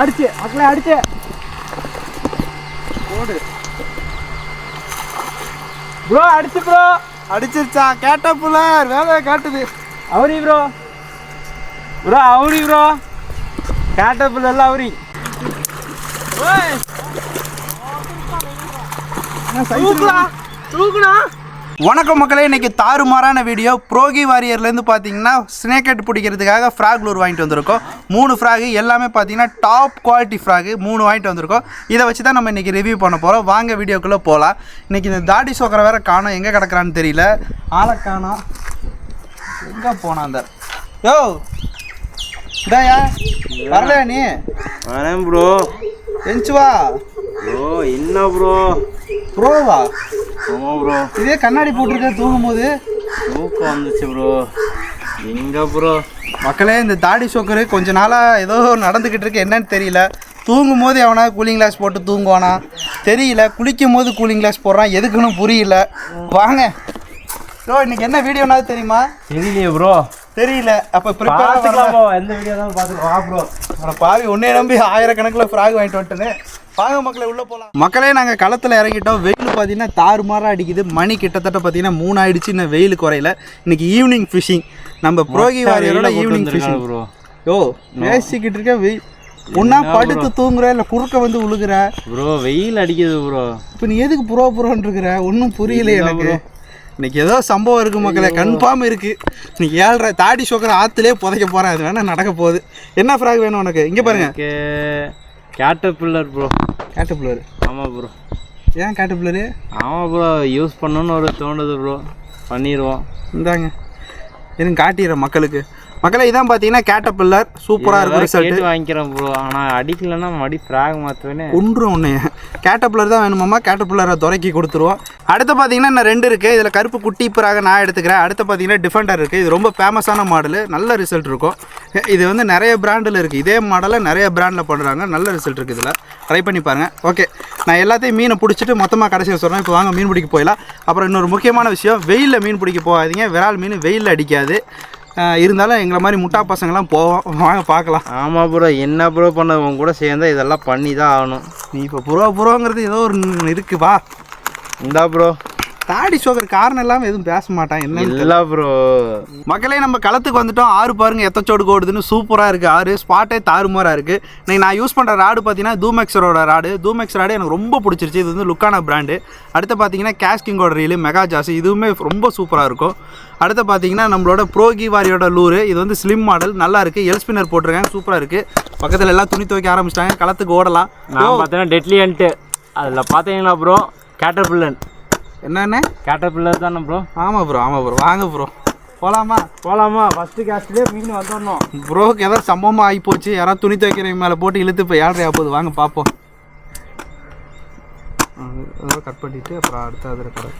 அடிச்சு மக்களே அடிச்சு. போடு. ப்ரோ அடிச்சு ப்ரோ. அடிச்சிருச்சா? கேட்டப்புலர் வேலையை காட்டுது. அவரி ப்ரோ. ப்ரோ அவரி ப்ரோ. கேட்டபிள் எல்லாம் அவரி. தூக்குடா தூக்குடா. வணக்கம் மக்களே இன்னைக்கு தாறுமாறான வீடியோ. ப்ரோகி வாரியர்லேருந்து பார்த்தீங்கன்னா ஸ்னேக் பிடிக்கிறதுக்காக ஃப்ராக் லூர் வாங்கிட்டு வந்திருக்கோம். மூணு ஃப்ராகு எல்லாமே பார்த்தீங்கன்னா டாப் குவாலிட்டி ஃப்ராகு மூணு வாங்கிட்டு வந்திருக்கோம். இதை வச்சு தான் நம்ம இன்றைக்கி ரிவ்யூ பண்ண போகிறோம் வாங்க வீடியோக்குள்ளே போகலாம் இன்றைக்கி இந்த தாடி சோக்கரை வேற காணோம். எங்கே கிடக்குறான்னு தெரியல. ஆளை காணோம். எங்கே போனான் அந்த யோ! இதாயா வரலையா நீ? வரேன் ப்ரோ எஞ்சி வா. ப்ரோ என்ன ப்ரோ ப்ரோவா ஆமாம் ப்ரோ இதே கண்ணாடி போட்டிருக்க தூங்கும் போது தூக்கம் வந்துச்சு ப்ரோ எங்க ப்ரோ மக்களே இந்த தாடி சோக்கரு கொஞ்ச நாளாக ஏதோ நடந்துக்கிட்டு இருக்கு. என்னன்னு தெரியல. தூங்கும் போது எவனா கூலிங் கிளாஸ் போட்டு தூங்குவானா? தெரியல. குளிக்கும் போது கூலிங் கிளாஸ் போடுறான். எதுக்குன்னு புரியல. வாங்க. ஸோ இன்னைக்கு என்ன வீடியோனாவது தெரியுமா? தெரியலையே ப்ரோ தெரியல. அப்போ பார்த்துக்கலாம் ப்ரோ எந்த வீடியோ தான் பார்த்துக்கலாம். ப்ரோ பாவி உன்னே நம்பி ஆயிரக்கணக்கில் ஃப்ராக் வாங்கிட்டு வந்துட்டேன்னு வாங்க மக்களே உள்ளே போகலாம் மக்களே நாங்கள் களத்தில் இறங்கிட்டோம். வெயில் பார்த்தீங்கன்னா தாறுமாறாக அடிக்குது. மணி கிட்டத்தட்ட பார்த்தீங்கன்னா மூணு ஆயிடுச்சு இன்னும் வெயில் குறையல. இன்னைக்கு ஈவினிங் ஃபிஷிங் நம்ம ப்ரோகி வாரியரோட ஈவினிங் ஃபிஷிங் ப்ரோ யோ பேசிக்கிட்டு இருக்க வெயில் ஒன்னா படுத்து தூங்குற இல்லை குறுக்க வந்து உழுகுற? ப்ரோ வெயில் அடிக்குது ப்ரோ இப்போ நீ எதுக்கு புரோ புரோன்னு இருக்கிற? ஒன்றும் புரியல எனக்கு. இன்னைக்கு ஏதோ சம்பவம் இருக்கு மக்களே கன்ஃபார்ம் இருக்கு. இன்னைக்கு ஏழ்ரை தாடி சோக்கரை ஆத்துலேயே புதைக்க போறேன். அது வேணா நடக்க போகுது. என்ன ஃப்ராக் வேணும் உனக்கு? இங்கே பாருங்க. எனக்கு கேட்டபில்லர் ப்ரோ கேட்டபிளர் ஆமாம் ப்ரோ ஏன் கேட்டபிளரு ஆமாம் ப்ரோ யூஸ் பண்ணணும்னு ஒரு தோணுது ப்ரோ பண்ணிடுவோம் இந்தாங்க. இருங்க காட்டிடுறேன் மக்களுக்கு. மக்களே இதான் பார்த்தீங்கன்னா கேட்டபில்லர் சூப்பராக இருக்கும் ரிசல்ட் கேட்டு வாங்கிக்கிறேன் ப்ரோ ஆனால் அடிக்கலைன்னா மடி ஃப்ராக் மாற்றுவேனே ஒன்று ஒன்று கேட்டபிளர் தான் வேணுமாம்மா? கேட்டபிளரை துறக்கி கொடுத்துருவோம். அடுத்து பார்த்தீங்கன்னா இன்னும் ரெண்டு இருக்குது இதில் கருப்பு குட்டி பிறாக நான் எடுத்துக்கிறேன். அடுத்து பார்த்தீங்கன்னா டிஃபெண்டர் இருக்குது இது ரொம்ப ஃபேமஸான மாடலு நல்ல ரிசல்ட் இருக்கும். இது வந்து நிறைய பிராண்டில் இருக்குது இதே மாடலை நிறைய பிராண்டில் பண்ணுறாங்க நல்ல ரிசல்ட் இருக்குது இதில். ட்ரை பண்ணி பாருங்கள் ஓகே நான் எல்லாத்தையும் மீனை பிடிச்சிட்டு மொத்தமாக கடைசியில் சொல்கிறேன் இப்போ வாங்க மீன் பிடிக்க போயிடலாம். அப்புறம் இன்னொரு முக்கியமான விஷயம் வெயிலில் மீன் பிடிக்க போகாதீங்க. விரால் மீன் வெயிலில் அடிக்காது. இருந்தாலும் எங்களை மாதிரி முட்டா பசங்கள்லாம் போவோம். வாங்க பார்க்கலாம். ஆமாம் ப்ரோ என்ன ப்ரோ பண்ண உங்க கூட சேர்ந்தா இதெல்லாம் பண்ணி தான் ஆகணும். நீ இப்போ புறோ புறோங்கிறது ஏதோ ஒரு இருக்கு. வா. இந்தா ப்ரோ தாடி சோக்கர் காரணம் இல்லாமல் எதுவும் பேச மாட்டான். என்ன இல்லை ப்ரோ மக்களே நம்ம களத்துக்கு வந்துட்டோம். ஆறு பாருங்க எத்தச்சோடு ஓடுதுன்னு சூப்பராக இருக்குது ஆறு ஸ்பாட்டே தாறுமாறாக இருக்குது இன்னைக்கு நான் யூஸ் பண்ணுற ராடு பார்த்தீங்கன்னா தூமெக்ஸரோட ராடு. தூமெக்ஸ் ராடு எனக்கு ரொம்ப பிடிச்சிருச்சு. இது வந்து லுக்கான பிராண்டு அடுத்து பார்த்தீங்கன்னா கேஸ்கிங்கோட ரீலு மெகா ஜாஸ் இதுவுமே ரொம்ப சூப்பராக இருக்கும். அடுத்து பார்த்தீங்கன்னா நம்மளோட ப்ரோகி வாரியோட லூரு இது வந்து ஸ்லிம் மாடல் நல்லா இருக்குது எல் ஸ்பின்னர் போட்டிருக்காங்க. சூப்பராக இருக்குது பக்கத்தில் எல்லாம் துணி துவைக்க ஆரம்பிச்சிட்டாங்க. களத்துக்கு ஓடலாம். நான் பார்த்தீங்கன்னா டெட்லியன்ட்டு அதில் பார்த்தீங்களா ப்ரோ கேட்டர்பில்லன் என்னென்ன கேட்டர்பில்லர் தானே ப்ரோ ஆமாம் ப்ரோ ஆமாம் ப்ரோ வாங்க ப்ரோ போகலாமா போகலாமா ஃபஸ்ட்டு கேஸ்ட்லேயே மீன் வந்துடணும் ப்ரோக்கு ஏதாவது சம்பவமாக ஆகி போச்சு யாராவது துணி துவைக்கிறவங்க மேலே போட்டு இழுத்து இப்போ ஏழ்றையா போகுது. வாங்க பார்ப்போம் அதெல்லாம் கட் பண்ணிட்டு அப்புறம் அடுத்த அதில் கடை.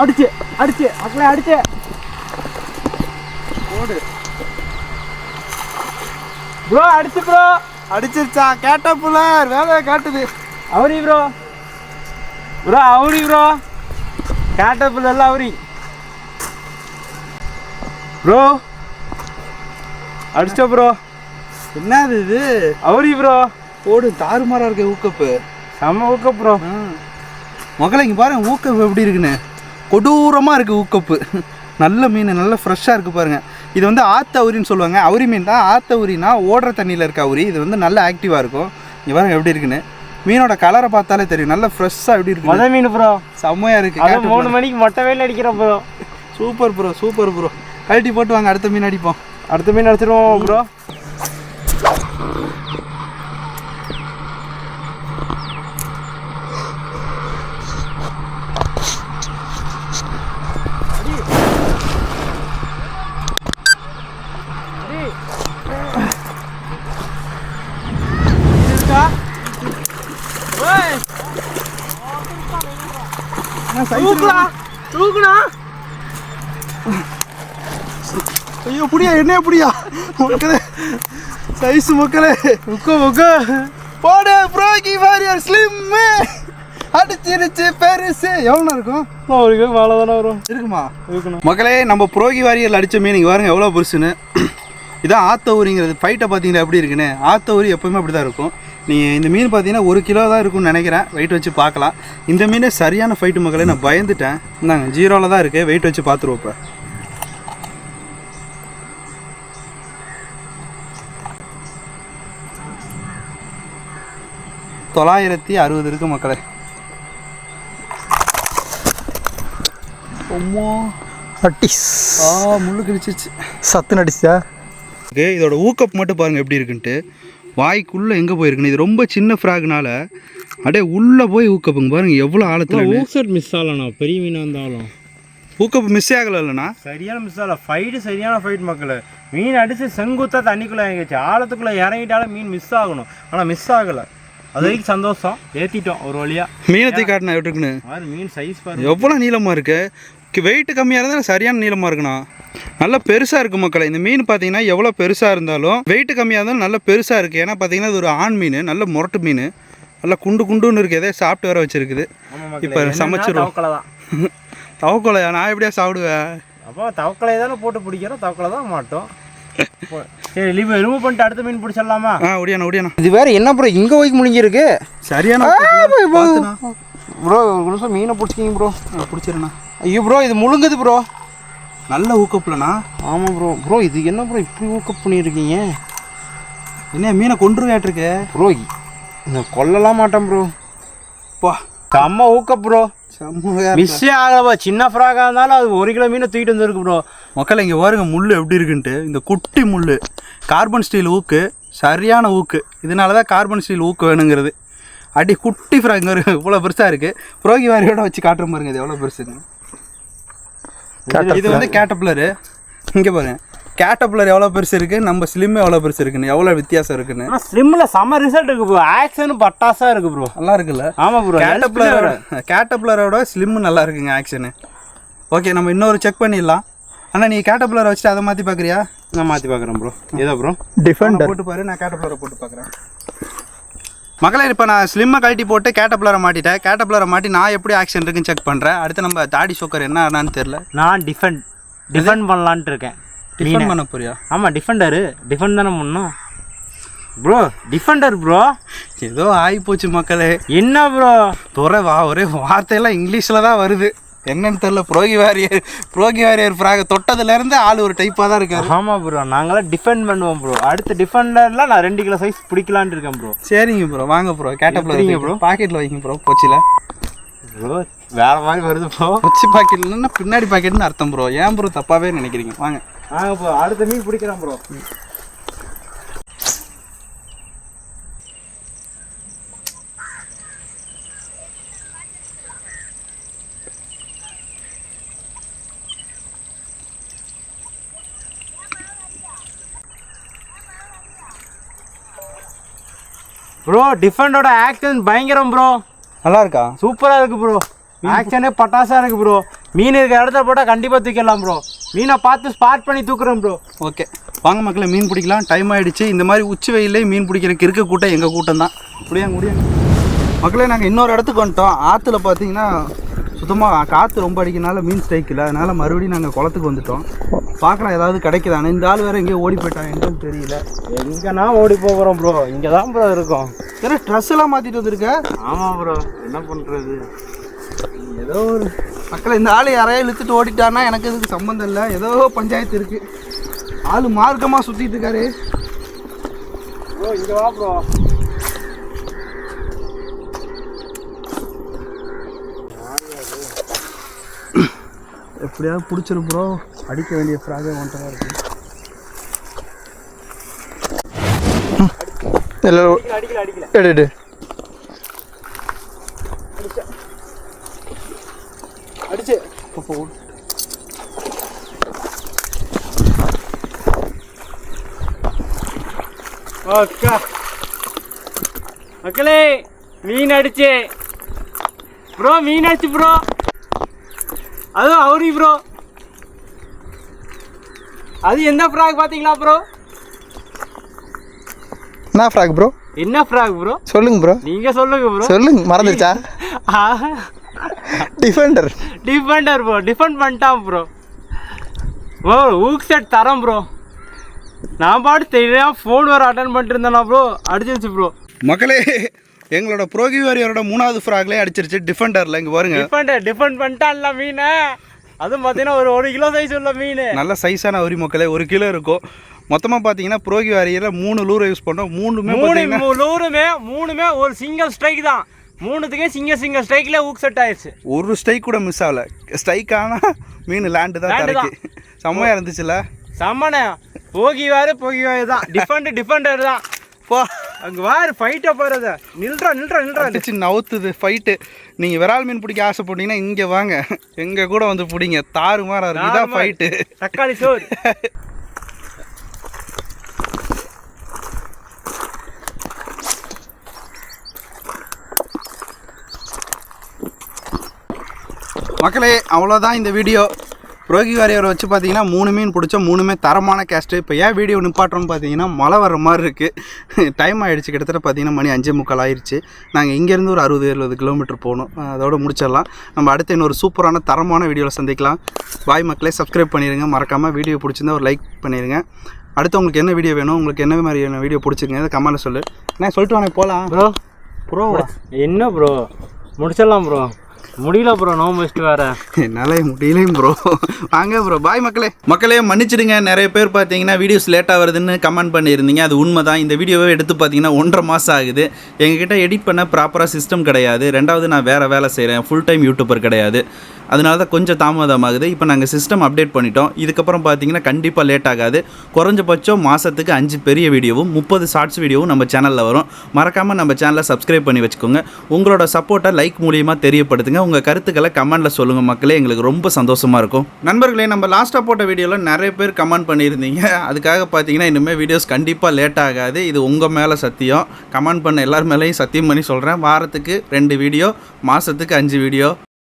அடிச்சு அடிச்சு மக்களே அடிச்சு. போடு. ப்ரோ அடிச்சு ப்ரோ. அடிச்சிருச்சா? கேட்ட புலர் வேலையை காட்டுது. அவரி ப்ரோ. ப்ரோ அவரி ப்ரோ. கேட்டபிள் எல்லாம் அவரி. ப்ரோ. அடிச்ச ப்ரோ. என்னது இது? அவரி ப்ரோ. போடு தாறுமாறா இருக்கு ஊக்கப்பு. செம்ம ஊக்க ப்ரோ. மக்களை இங்கே பாருங்க ஊக்கப்பு எப்படி இருக்குன்னு. கொடூரமாக இருக்குது ஊக்கப்பு. நல்ல மீன் நல்ல ஃப்ரெஷ்ஷாக இருக்குது பாருங்க. இது வந்து ஆத்த அவுரின்னு சொல்லுவாங்க. அவுரி மீன் தான். ஆத்த அவுரினா ஓடுற தண்ணியில் இருக்க அவுரி. இது வந்து நல்ல ஆக்டிவாக இருக்கும். இங்கே பாருங்க எப்படி இருக்குன்னு. மீனோட கலரை பார்த்தாலே தெரியும். நல்ல ஃப்ரெஷ்ஷாக எப்படி இருக்கு மொத மீன் ப்ரோ செம்மையாக இருக்குது மூணு மணிக்கு மொட்டை வெயில் அடிக்கிற bro super bro super bro கழட்டி போட்டு வாங்க. அடுத்த மீன் அடிப்போம். அடுத்த மீன் அடிச்சிருவோம் ப்ரோ தூக்குடா தூக்குடா. ஐயோ புடியா என்ன புடியா? மக்களே சைஸ் மக்களே. உக்கோ உக்கோ. போடு ப்ரோகி வாரியர் ஸ்லிம் அடிச்சிருச்சு பெருசு. எவ்வளோ இருக்கும்? மேலே தானே வரும். இருக்குமா? இருக்கணும் மக்களே நம்ம ப்ரோகி வாரியர் அடித்த மீன் இங்கே பாருங்க எவ்வளோ பெருசுன்னு. இதான் ஆத்தவரிங்கிறது. ஃபைட்டை பார்த்தீங்களா எப்படி இருக்குன்னு. ஆத்தவரி எப்பவுமே அப்படி தான் இருக்கும். நீங்கள் இந்த மீன் பார்த்தீங்கன்னா ஒரு கிலோ தான் இருக்கும்னு நினைக்கிறேன். வெயிட் வச்சு பார்க்கலாம். இந்த மீனே சரியான ஃபைட்டு மக்களே நான் பயந்துட்டேன். இந்தாங்க ஜீரோவில் தான் இருக்குது வெயிட் வச்சு பார்த்துருவோம் இப்போ. தொள்ளாயிரத்தி அறுபது இருக்கு மக்களே. அம்மா. அட்டிஸ் ஆ முள்ளு கிழிச்சிச்சு சத்து நடிச்சா ஓகே இதோட ஊக்கப் மட்டும் பாருங்கள் எப்படி இருக்குன்ட்டு. வாய்க்குள்ளே எங்கே போயிருக்குன்னு இது ரொம்ப சின்ன ஃப்ராக்னால அப்படியே உள்ளே போய் ஊக்கப்புங்க பாருங்கள் எவ்வளோ ஆழத்தில் ஊக்செட் மிஸ் ஆகலண்ணா பெரிய மீனாக இருந்தாலும். ஊக்கப்பு மிஸ் ஆகலை இல்லைண்ணா சரியான மிஸ் ஆகல. ஃபைட்டு சரியான ஃபைட் மக்கள். மீன் அடித்து செங்குத்தா தண்ணிக்குள்ளே இறங்கிச்சு ஆழத்துக்குள்ளே இறங்கிட்டாலும் மீன் மிஸ் ஆகணும். ஆனால் மிஸ் ஆகலை. அது வரைக்கும் சந்தோஷம். ஏற்றிட்டோம் ஒரு வழியாக மீனத்தை காட்டினா எப்படி இருக்குன்னு? மீன் சைஸ் பாரு எவ்வளோ நீளமாக இருக்குது வெயிட் கம்மியாக இருந்தால் சரியான நீளமாக இருக்குண்ணா நல்லா பெருசாக இருக்குது மக்களை இந்த மீன் பார்த்தீங்கன்னா எவ்வளோ பெருசாக இருந்தாலும் வெயிட் கம்மியாக இருந்தாலும் நல்லா பெருசாக இருக்குது ஏன்னா பார்த்தீங்கன்னா இது ஒரு ஆண் மீன் நல்ல முரட்டு மீன். நல்லா குண்டு குண்டுன்னு இருக்குது எதே சாப்பிட்டு வர வச்சிருக்குது. இப்போ சமைச்சிருவோம். தவக்கலை தவக்கொலையா? நான் எப்படியா சாப்பிடுவேன்? அப்போ தவக்கலையை தானே போட்டு பிடிக்கிறோம் தவக்கலை தான் மாட்டோம். சரி லீவ் ரிமூவ் பண்ணிட்டு அடுத்த மீன் பிடிச்சிடலாமா? ஆ ஒடியாண்ணா ஒடியாண்ணா இது வேற என்ன ப்ரோ இங்க போய்க்கு முடிஞ்சிருக்கு சரியான நிமிஷம் மீனை பிடிச்சிக்கிங்க ப்ரோ பிடிச்சிருண்ணா ஐயோ ப்ரோ இது முழுங்குது ப்ரோ நல்ல ஊக்கப்புலண்ணா. ஆமாம் ப்ரோ ப்ரோ இது என்ன ப்ரோ இப்படி ஊக்கப் பண்ணியிருக்கீங்க? என்ன மீனை கொண்டுருவேட்டிருக்கு ப்ரோ நான் கொல்லலாம் மாட்டேன் ப்ரோ பா. செம்ம ஊக்க ப்ரோ மிஸ்ஸே ஆகலப்பா சின்ன ஃப்ராகாக இருந்தாலும் அது ஒரு கிலோ மீனை தூக்கிட்டு வந்துருக்கு ப்ரோ மக்கள் இங்கே பாருங்க முள் எப்படி இருக்குன்ட்டு. இந்த குட்டி முள் கார்பன் ஸ்டீல் ஊக்கு சரியான ஊக்கு. இதனால தான் கார்பன் ஸ்டீல் ஊக்கு வேணுங்கிறது. அடி குட்டி ஃப்ராக் இங்கே இவ்வளோ பெருசாக இருக்குது புரோகி வாரியோட வச்சு காட்டுற பாருங்க இது எவ்வளோ பெருசுன்னு. இது வந்து கேட்டப்ளரு இங்கே பாருங்க. கேட்டப்ளர் எவ்வளோ பெருசு இருக்குது நம்ம ஸ்லிம் எவ்வளோ பெருசு இருக்குன்னு எவ்வளோ வித்தியாசம் இருக்குன்னு. ஸ்லிம்மில் செம்ம ரிசல்ட் இருக்கு ப்ரோ ஆக்ஷன் பட்டாசா இருக்கு ப்ரோ நல்லா இருக்குல்ல? ஆமாம் ப்ரோ கேட்டப்ளரோட கேட்டப்ளரோட ஸ்லிம் நல்லா இருக்குங்க ஆக்ஷனு ஓகே நம்ம இன்னொரு செக் பண்ணிடலாம். ஆனால் நீ கேட்டப்ளரை வச்சுட்டு அதை மாற்றி பார்க்குறியா நான் மாற்றி பார்க்குறேன் ப்ரோ ஏதோ ப்ரோ டிஃபெண்டர் போட்டு பாரு நான் கேட்டப்ளரை போட்டு பார்க்குறேன் மகளே இப்போ நான் ஸ்லிம்மை கழட்டி போட்டு கேட்டப்ளரை மாட்டிட்டேன். கேட்டப்ளரை மாட்டி நான் எப்படி ஆக்ஷன் இருக்குன்னு செக் பண்ணுறேன் அடுத்து நம்ம தாடி சோக்கர் என்ன ஆனான்னு தெரில நான் டிஃபெண்ட் டிஃபெண்ட் பண்ணலான்ட்டு இருக்கேன். டிஃபன் பண்ண போறியா? ஆமாம் டிஃபெண்டரு டிஃபெண்ட் தானே பண்ணணும். ப்ரோ டிஃபெண்டர் ப்ரோ ஏதோ ஆகி போச்சு மக்களே. என்ன ப்ரோ துறை வா ஒரே வார்த்தையெல்லாம் இங்கிலீஷில் தான் வருது. என்னன்னு தெரில புரோகி வாரியர் புரோகி வாரியர் ஃப்ராக தொட்டதுலேருந்து ஆள் ஒரு டைப்பாக தான் இருக்காரு. ஆமாம் ப்ரோ நாங்களாம் டிஃபெண்ட் பண்ணுவோம் ப்ரோ அடுத்த டிஃபெண்டரில் நான் ரெண்டு கிலோ சைஸ் பிடிக்கலான்ட்டு இருக்கேன் ப்ரோ சரிங்க ப்ரோ வாங்க ப்ரோ கேட்டப்ளர் எப்படிங்க ப்ரோ பாக்கெட்டில் வைங்க ப்ரோ போச்சில். ப்ரோ வேற மாதிரி வருது ப்ரோ கொச்சி பாக்கெட்லன்னா பின்னாடி பாக்கெட்னு அர்த்தம் ப்ரோ ஏன் ப்ரோ தப்பாகவே நினைக்கிறீங்க. வாங்க. வாங்க ப்ரோ அடுத்த மீன் பிடிக்கிறேன் ப்ரோ ப்ரோ டிஃபெண்டோட ஆக்ஷன் பயங்கரம் ப்ரோ நல்லா இருக்கா சூப்பராக இருக்கு ப்ரோ ஆக்ஷனே பட்டாசா இருக்கு ப்ரோ மீன் இருக்கிற இடத்துல போட்டால் கண்டிப்பாக தூக்கிடலாம் ப்ரோ மீனை பார்த்து ஸ்பாட் பண்ணி தூக்குறேன் ப்ரோ ஓகே. வாங்க மக்களே மீன் பிடிக்கலாம். டைம் ஆயிடுச்சு. இந்த மாதிரி உச்சி வெயிலே மீன் பிடிக்கிறக்கு இருக்க கூட்டம் எங்கள் கூட்டம் தான் முடியாங்க முடியாங்க. மக்களே நாங்கள் இன்னொரு இடத்துக்கு வந்துட்டோம். ஆற்றுல பார்த்தீங்கன்னா சுத்தமாக காற்று ரொம்ப அடிக்கிறனால மீன் ஸ்ட்ரைக் இல்லை. அதனால் மறுபடியும் நாங்கள் குளத்துக்கு வந்துட்டோம். பார்க்கலாம் ஏதாவது கிடைக்குதானே இந்த ஆள் வேறு எங்கேயோ ஓடி போயிட்டான். எங்கன்னு தெரியல. எங்கன்னா ஓடி போகிறோம் ப்ரோ இங்கே தான் ப்ரோ இருக்கும். ஏன்னா ட்ரெஸ் எல்லாம் மாற்றிட்டு வந்திருக்க? ஆமாம் ப்ரோ என்ன பண்ணுறது ஏதோ ஒரு மக்களை இந்த ஆள் யாரையா இழுத்துட்டு ஓடிட்டான்னா எனக்கு இதுக்கு சம்மந்தம் இல்லை? ஏதோ பஞ்சாயத்து இருக்கு. ஆள் மார்க்கமாக சுற்றிட்டு இருக்காரு. ப்ரோ இங்கே வா ப்ரோ எப்படியாவது பிடிச்சிரும் ப்ரோ அடிக்க வேண்டிய ஃப்ராகே ஒன்றை தான் இருக்கு. எல்லாம் அடிக்கல அடிக்கல எடு எடு. அடிச்சு ஓகே மக்களே மீன் அடிச்சு. ப்ரோ மீன் அடிச்சு ப்ரோ அதுவும் அவரி ப்ரோ அது எந்த ஃப்ராக் பார்த்தீங்களா ப்ரோ என்ன ஃப்ராக் ப்ரோ என்ன ஃப்ராக் ப்ரோ சொல்லுங்க ப்ரோ நீங்க சொல்லுங்க ப்ரோ சொல்லுங்க மறந்துருச்சா? டிஃபெண்டர் டிஃபெண்டர் ப்ரோ டிஃபெண்ட் பண்ணிட்டான் ப்ரோ ப்ரோ ஊக் செட் தரோம் ப்ரோ நான் பாட்டு தெரியாம ஃபோன் வர அட்டன் பண்ணிட்டு இருந்தேனா ப்ரோ அடிச்சிருச்சு ப்ரோ மக்களே எங்களோட ப்ரோகி வாரியரோட மூணாவது ஃப்ராக்லேயே அடிச்சிருச்சு டிஃபெண்டரில் இங்கே பாருங்க. டிஃபெண்டர் டிஃபெண்ட் பண்ணிட்டான்ல மீனை. அதுவும் பார்த்தீங்கன்னா ஒரு ஒரு கிலோ சைஸ் உள்ள மீன். நல்ல சைஸான உரி மக்களே ஒரு கிலோ இருக்கும். மொத்தமாக பார்த்தீங்கன்னா ப்ரோகி வாரியரில் மூணு லூரை யூஸ் பண்ணோம் மூணுமே மூணு பார்த்தீங்கன்னா மூ- நூறுமே மூணுமே ஒரு சிங்கிள் ஸ்ட்ரைக் தான். மூணுத்துக்கே சிங்கிள் சிங்கிள் ஸ்ட்ரைக்ல ஊக் செட் ஆயிடுச்சு ஒரு ஸ்ட்ரைக் கூட மிஸ் ஆகல. ஸ்ட்ரைக் ஆனால் மீன் லேண்டு தான் தரைக்கு. செம்மையாக இருந்துச்சுல்ல செம்மனே போகி வேறு போகி வேறு தான். டிஃபெண்ட் டிஃபெண்டர் தான். பா. அங்கே வேறு ஃபைட்டை போகிறது நில்றா நில்றா நில்றா. அடிச்சு நவுத்துது ஃபைட்டு நீங்கள் விரால் மீன் பிடிக்க ஆசைப்பட்டீங்கன்னா இங்கே வாங்க. எங்கள் கூட வந்து பிடிங்க. தாறு மாறா இருக்கு. இதான். ஃபைட்டு தக்காளி சோறு. மக்களே அவ்வளோதான் இந்த வீடியோ ரோகி வாரியரை வச்சு பார்த்தீங்கன்னா மூணு மீன் பிடிச்சோம் மூணுமே தரமான கேஸ்ட்டு இப்போ ஏன் வீடியோ நிப்பாட்டுறோம்னு பார்த்தீங்கன்னா மழை வர மாதிரி இருக்குது டைம் ஆகிடுச்சு கிட்டத்தட்ட பார்த்தீங்கன்னா மணி அஞ்சே முக்கால் ஆயிடுச்சு. நாங்கள் இங்கேருந்து ஒரு அறுபது எழுபது கிலோமீட்டர் போகணும். அதோட முடிச்சிடலாம். நம்ம அடுத்து இன்னொரு சூப்பரான தரமான வீடியோவில் சந்திக்கலாம். பாய் மக்களே சப்ஸ்கிரைப் பண்ணிடுங்க மறக்காமல் வீடியோ பிடிச்சிருந்தா ஒரு லைக் பண்ணிடுங்க அடுத்து உங்களுக்கு என்ன வீடியோ வேணும்? உங்களுக்கு என்ன மாதிரியான வீடியோ பிடிச்சிருங்க கமெண்ட்டில் சொல்லு. நான் சொல்லிட்டு வானே போகலாம் ப்ரோ ப்ரோவா என்ன ப்ரோ முடிச்சிடலாம் ப்ரோ முடியல ப்ரோ நோம்பு வச்சுட்டு வேற. என்னால் முடியலையும் ப்ரோ வாங்க ப்ரோ பாய் மக்களே. மக்களே மன்னிச்சிடுங்க. நிறைய பேர் பார்த்தீங்கன்னா வீடியோஸ் லேட்டாக வருதுன்னு கமெண்ட் பண்ணியிருந்தீங்க. அது உண்மை தான் இந்த வீடியோவை எடுத்து பார்த்தீங்கன்னா ஒன்றரை மாதம் ஆகுது. எங்ககிட்ட எடிட் பண்ண ப்ராப்பராக சிஸ்டம் கிடையாது. ரெண்டாவது நான் வேறு வேலை செய்கிறேன் ஃபுல் டைம் யூடியூபர் கிடையாது. அதனால தான் கொஞ்சம் தாமதமாகுது. இப்போ நாங்கள் சிஸ்டம் அப்டேட் பண்ணிட்டோம். இதுக்கப்புறம் பார்த்தீங்கன்னா கண்டிப்பாக லேட் ஆகாது. குறைஞ்சபட்சம் மாதத்துக்கு அஞ்சு பெரிய வீடியோவும் முப்பது ஷார்ட்ஸ் வீடியோவும் நம்ம சேனலில் வரும். மறக்காமல் நம்ம சேனலை சப்ஸ்கிரைப் பண்ணி வச்சுக்கோங்க. உங்களோட சப்போர்ட்டை லைக் மூலியமாக தெரியப்படுத்துங்க. உங்கள் கருத்துக்களை கமெண்ட்டில் சொல்லுங்கள் மக்களே. எங்களுக்கு ரொம்ப சந்தோஷமாக இருக்கும். நண்பர்களே நம்ம லாஸ்ட்டாக போட்ட வீடியோவில் நிறைய பேர் கமெண்ட் பண்ணியிருந்தீங்க. அதுக்காக பார்த்தீங்கன்னா இனிமேல் வீடியோஸ் கண்டிப்பாக லேட் ஆகாது. இது உங்கள் மேலே சத்தியம். கமெண்ட் பண்ண எல்லார் மேலேயும் சத்தியம் பண்ணி சொல்கிறேன் வாரத்துக்கு ரெண்டு வீடியோ மாதத்துக்கு அஞ்சு வீடியோ